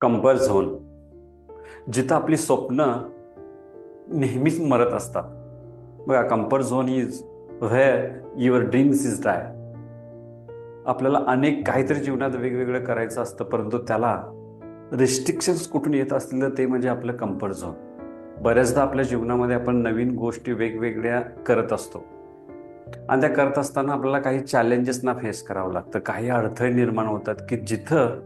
Comfort zone जिथं आपली स्वप्न नेहमीच मरत असतात. बघा comfort zone is where your dreams is die आपल्याला अनेक काहीतरी जीवनात वेगवेगळं करायचं असतं परंतु त्याला रिस्ट्रिक्शन्स कुठून येत असतील ते म्हणजे आपलं कम्फर्ट झोन बऱ्याचदा आपल्या जीवनामध्ये आपण नवीन गोष्टी वेगवेगळ्या करत असतो. आणि त्या करत असताना आपल्याला काही चॅलेंजेसना फेस करावं लागतं. काही अडथळे निर्माण होतात की जिथं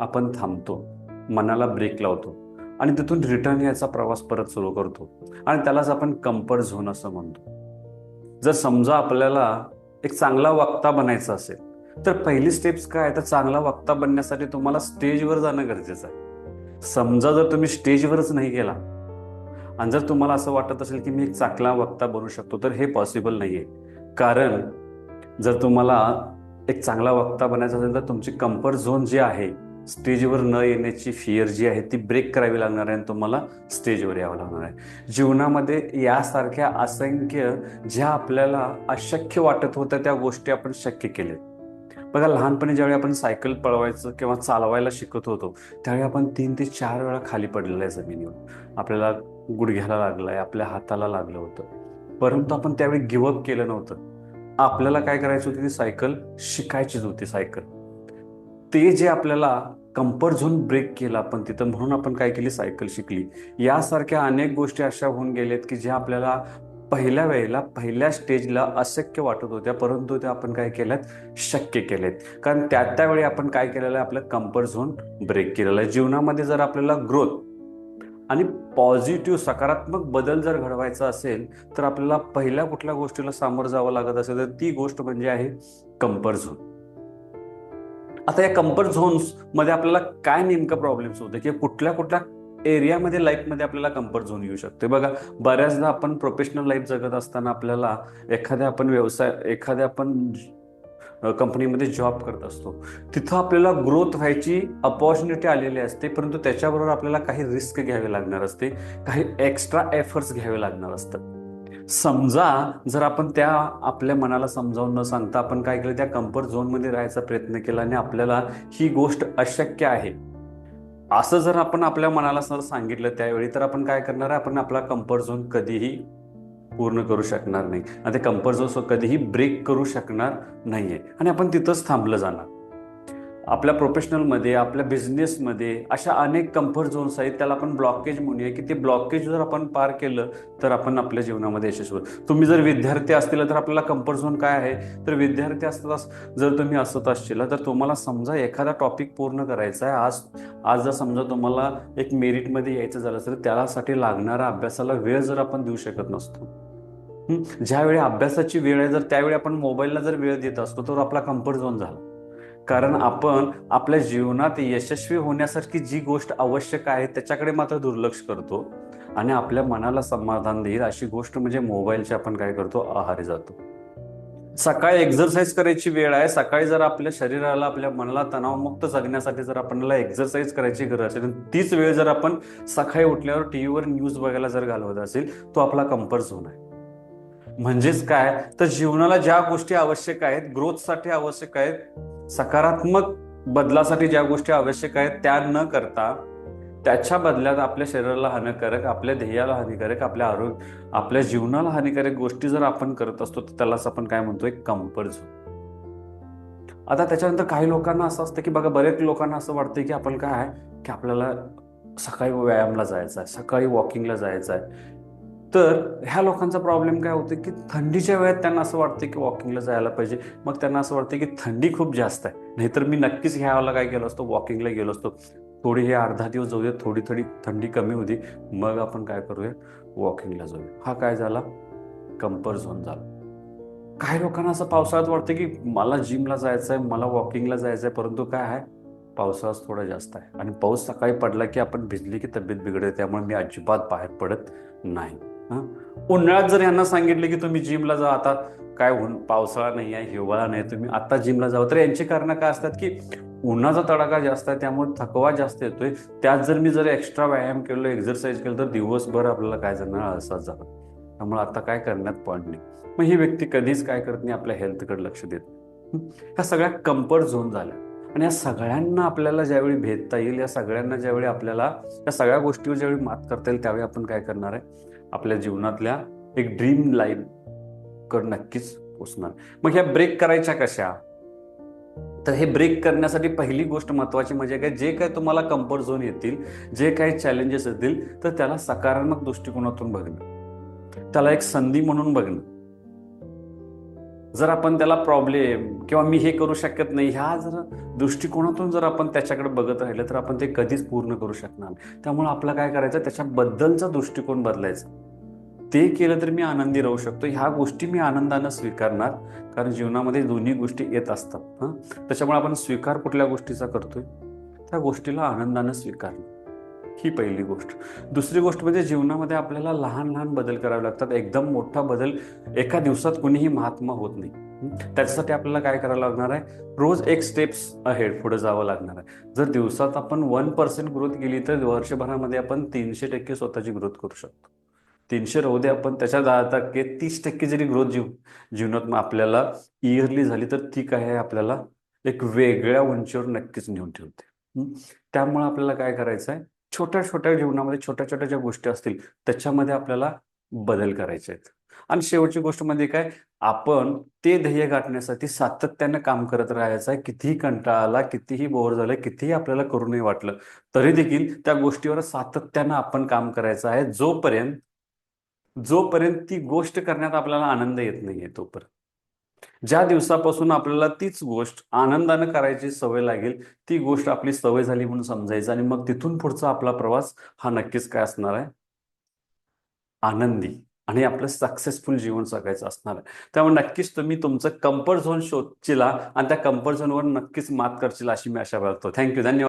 आपण थांबतो. मनाला ब्रेक लावतो. आणि तिथून रिटर्न याचा प्रवास परत सुरू करतो. आणि त्यालाच आपण कम्फर्ट झोन असं म्हणतो. जर समजा आपल्याला एक चांगला वक्ता बनायचा असेल तर पहिली स्टेप्स काय? तर चांगला वक्ता बनण्यासाठी तुम्हाला स्टेजवर जाणं गरजेचं आहे. समजा जर तुम्ही स्टेजवरच नाही गेला आणि जर तुम्हाला असं वाटत असेल की मी एक चांगला वक्ता बनू शकतो तर हे पॉसिबल नाही आहे कारण जर तुम्हाला एक चांगला वक्ता बनायचा असेल तर तुमची कम्फर्ट झोन जे आहे स्टेजवर न येण्याची फिअर जी आहे ती ब्रेक करावी लागणार आहे आणि तुम्हाला स्टेजवर यावं लागणार आहे. जीवनामध्ये यासारख्या असंख्य ज्या आपल्याला अशक्य वाटत होत्या त्या गोष्टी आपण शक्य केल्या बघा लहानपणी ज्यावेळी आपण सायकल पळवायचं किंवा चालवायला शिकत होतो त्यावेळी आपण तीन ते चार वेळा खाली पडलेलं आहे जमिनीवर. आपल्याला गुडघ्याला लागलाय आपल्या हाताला लागलं होतं. परंतु आपण त्यावेळी गिवअप केलं नव्हतं. आपल्याला काय करायचं होती ती सायकल शिकायचीच होती सायकल ते जे आपल्याला कम्फर्ट झोन ब्रेक केला आपण तिथं म्हणून आपण काय केली? सायकल शिकली. यासारख्या अनेक गोष्टी अशा होऊन गेल्यात की ज्या आपल्याला पहिल्या वेळेला पहिल्या स्टेजला अशक्य वाटत होत्या परंतु त्या आपण काय केल्यात शक्य केलेत. कारण त्या त्यावेळी आपण काय केलेलं? आहे आपलं कम्फर्ट झोन ब्रेक केलेलं आहे. जीवनामध्ये जर आपल्याला ग्रोथ आणि पॉझिटिव्ह सकारात्मक बदल जर घडवायचा असेल तर आपल्याला पहिल्या कुठल्या गोष्टीला सामोरं जावं लागत असेल तर ती गोष्ट म्हणजे आहे कम्फर्ट झोन आता या कम्फर्ट झोन्समध्ये आपल्याला काय नेमकं प्रॉब्लेम्स होते? किंवा कुठल्या कुठल्या एरियामध्ये लाईफमध्ये आपल्याला कम्फर्ट झोन येऊ शकते? बघा बऱ्याचदा आपण प्रोफेशनल लाईफ जगत असताना आपल्याला एखाद्या आपण व्यवसाय एखाद्या आपण कंपनीमध्ये जॉब करत असतो. तिथं आपल्याला ग्रोथ व्हायची अपॉर्च्युनिटी आलेली असते परंतु त्याच्याबरोबर आपल्याला काही रिस्क घ्यावे लागणार असते काही एक्स्ट्रा एफर्ट्स घ्यावे लागणार असतात. समजा जर आपण त्या आपल्या मनाला समजावून न सांगता आपण काय केलं त्या कम्फर्ट झोनमध्ये राहायचा प्रयत्न केला आणि आपल्याला ही गोष्ट अशक्य आहे. असं जर आपण आपल्या मनाला सर सांगितलं त्यावेळी तर आपण काय करणार आहे? आपण आपला कम्फर्ट झोन कधीही पूर्ण करू शकणार नाही. आणि ते कम्फर्ट झोन कधीही ब्रेक करू शकणार नाहीये. आणि आपण तिथंच थांबलं जाणार. आपल्या प्रोफेशनलमध्ये आपल्या बिझनेसमध्ये अशा अनेक कम्फर्ट झोन्स आहेत. त्याला आपण ब्लॉकेज म्हणूया. की ते ब्लॉकेज जर आपण पार केलं तर आपण आपल्या जीवनामध्ये यशस्वी तुम्ही जर विद्यार्थी असतील तर आपल्याला कम्फर्ट झोन काय आहे? तर विद्यार्थी असताना जर तुम्ही असत असशील तर तुम्हाला समजा एखादा टॉपिक पूर्ण करायचा आहे. आज आज जर समजा तुम्हाला एक मेरिटमध्ये यायचं झालं तर त्यासाठी लागणारा अभ्यासाला वेळ जर आपण देऊ शकत नसतो ज्यावेळी अभ्यासाची वेळ आहे जर त्यावेळी आपण मोबाईलला जर वेळ देत असतो तर आपला कम्फर्ट झोन झाला. कारण आपण आपल्या जीवनात यशस्वी होण्यासारखी जी गोष्ट आवश्यक आहे त्याच्याकडे मात्र दुर्लक्ष करतो. आणि आपल्या मनाला समाधान देईल अशी गोष्ट म्हणजे मोबाईलची आपण काय करतो आहारी जातो. सकाळी एक्झरसाईज करायची वेळ आहे. सकाळी जर आपल्या शरीराला आपल्या मनाला तणावमुक्त जगण्यासाठी जर आपल्याला एक्झरसाईज करायची गरज असेल तीच वेळ जर आपण सकाळी उठल्यावर टीव्हीवर न्यूज बघायला जर घालवत असेल तो आपला कम्फर्ट झोन आहे. म्हणजेच काय? तर जीवनाला ज्या गोष्टी आवश्यक आहेत ग्रोथसाठी आवश्यक आहेत सकारात्मक बदलासाठी ज्या गोष्टी आवश्यक आहेत त्या न करता त्याच्या बदल्यात आपल्या शरीराला हानिकारक आपल्या ध्येयाला हानिकारक आपल्या आरोग्य आपल्या जीवनाला हानिकारक गोष्टी जर आपण करत असतो तर त्यालाच आपण काय म्हणतोय? कम्फर्ट झोन आता त्याच्यानंतर काही लोकांना असं असतं की बघा बरेच लोकांना असं वाटतं की आपण काय आहे? की आपल्याला सकाळी व्यायामला जायचं आहे सकाळी वॉकिंगला जायचं आहे. तर ह्या लोकांचा प्रॉब्लेम काय होतो की थंडीच्या वेळात त्यांना असं वाटतं की वॉकिंगला जायला पाहिजे. मग त्यांना असं वाटतं की थंडी खूप जास्त आहे. नाहीतर मी नक्कीच घ्यायला काय गेलो असतो वॉकिंगला गेलो असतो. थोडी हे अर्धा दिवस जाऊया थोडी थोडी थंडी कमी होती. मग आपण काय करूया? वॉकिंगला जाऊया. हा काय झाला? कम्फर्ट झोन झाला. काही लोकांना असं पावसाळ्यात वाटतं की मला जिमला जायचं आहे मला वॉकिंगला जायचं आहे परंतु काय आहे? पावसाळाच थोडा जास्त आहे. आणि पाऊस सकाळी पडला की आपण भिजली की तब्येत बिघडते त्यामुळे मी अजिबात बाहेर पडत नाही. उन्हाळ्यात जर यांना सांगितलं की तुम्ही जिमला जा आता काय होऊन पावसाळा नाही आहे हिवाळा नाही तुम्ही आता जिमला जावं तर यांची कारणं काय असतात की उन्हाचा तडाखा जास्त आहे त्यामुळे थकवा जास्त येतोय. त्यात जर मी जर एक्स्ट्रा व्यायाम केलो एक्झरसाईज केलं तर दिवसभर आपल्याला काय जाणार असाच झाला. त्यामुळे आता काय करण्यात पॉईंट नाही. मग ही व्यक्ती कधीच काय करत नाही आपल्या हेल्थकडे लक्ष देत ह्या सगळ्या कम्फर्ट झोन झाल्या. आणि या सगळ्यांना आपल्याला ज्यावेळी भेदता येईल या सगळ्यांना ज्यावेळी आपल्याला या सगळ्या गोष्टीवर ज्यावेळी मात करता येईल त्यावेळी आपण काय करणार आहे? आपल्या जीवनातल्या एक ड्रीम लाईफ कर नक्कीच पोचणार. मग ह्या ब्रेक करायच्या कशा? तर हे ब्रेक करण्यासाठी पहिली गोष्ट महत्वाची म्हणजे काय? जे काय तुम्हाला कम्फर्ट झोन येतील जे काही चॅलेंजेस येतील तर त्याला सकारात्मक दृष्टिकोनातून बघणं. त्याला एक संधी म्हणून बघणं. जर आपण त्याला प्रॉब्लेम किंवा मी हे करू शकत नाही ह्या जर दृष्टिकोनातून जर आपण त्याच्याकडे बघत राहिलं तर आपण ते कधीच पूर्ण करू शकणार त्यामुळे आपलं काय करायचं त्याच्याबद्दलचा दृष्टिकोन बदलायचा. ते केलं तर मी आनंदी राहू शकतो. ह्या गोष्टी मी आनंदानं स्वीकारणार कारण जीवनामध्ये दोन्ही गोष्टी येत असतात. हां? त्याच्यामुळे आपण स्वीकार कुठल्या गोष्टीचा करतोय? त्या गोष्टीला आनंदानं स्वीकारणं ही पहिली गोष्ट. दुसरी गोष्ट म्हणजे जीवनामध्ये आपल्याला लहान लहान बदल करावे लागतात. एकदम मोठा बदल एका दिवसात कुणीही महात्मा होत नाही. त्याच्यासाठी आपल्याला काय करावं लागणार आहे? रोज एक स्टेप्स अहेड पुढे जावं लागणार आहे. जर दिवसात आपण वन पर्सेंट ग्रोथ केली तर वर्षभरामध्ये आपण तीनशे टक्के स्वतःची ग्रोथ करू शकतो. तीनशे राहू दे आपण त्याच्या दहा टक्के तीस टक्के जरी ग्रोथ जीव जीवनात मग आपल्याला इयरली झाली तर ती काय आहे आपल्याला एक वेगळ्या उंचीवर नक्कीच नेऊन ठेवते. त्यामुळे आपल्याला काय करायचं आहे छोट्या छोट्या जीवनामध्ये छोट्या छोट्या ज्या गोष्टी असतील त्याच्यामध्ये आपल्याला बदल करायचे आहेत. आणि शेवटची गोष्ट म्हणजे काय? आपण ते ध्येय गाठण्यासाठी सातत्यानं काम करत राहायचं आहे. कितीही कंटाळा आला कितीही बोर झालं कितीही आपल्याला करू नये वाटलं तरी देखील त्या गोष्टीवर सातत्यानं आपण काम करायचं आहे. जोपर्यंत जोपर्यंत ती गोष्ट करण्यात आपल्याला आनंद येत नाहीये तोपर्यंत. ज्या दिवसापासून आपल्याला तीच गोष्ट आनंदानं करायची सवय लागेल ती गोष्ट आपली सवय झाली म्हणून समजायचं आणि मग तिथून पुढचा आपला प्रवास हा नक्कीच काय असणार आहे? आनंदी आणि आपलं सक्सेसफुल जीवन जगायचं असणार आहे. त्यामुळे नक्कीच तुम्ही तुमचं कम्फर्ट झोन शोधचिला आणि त्या कम्फर्ट झोनवर नक्कीच मात करशील अशी मी आशा बाळगतो. थँक्यू धन्यवाद.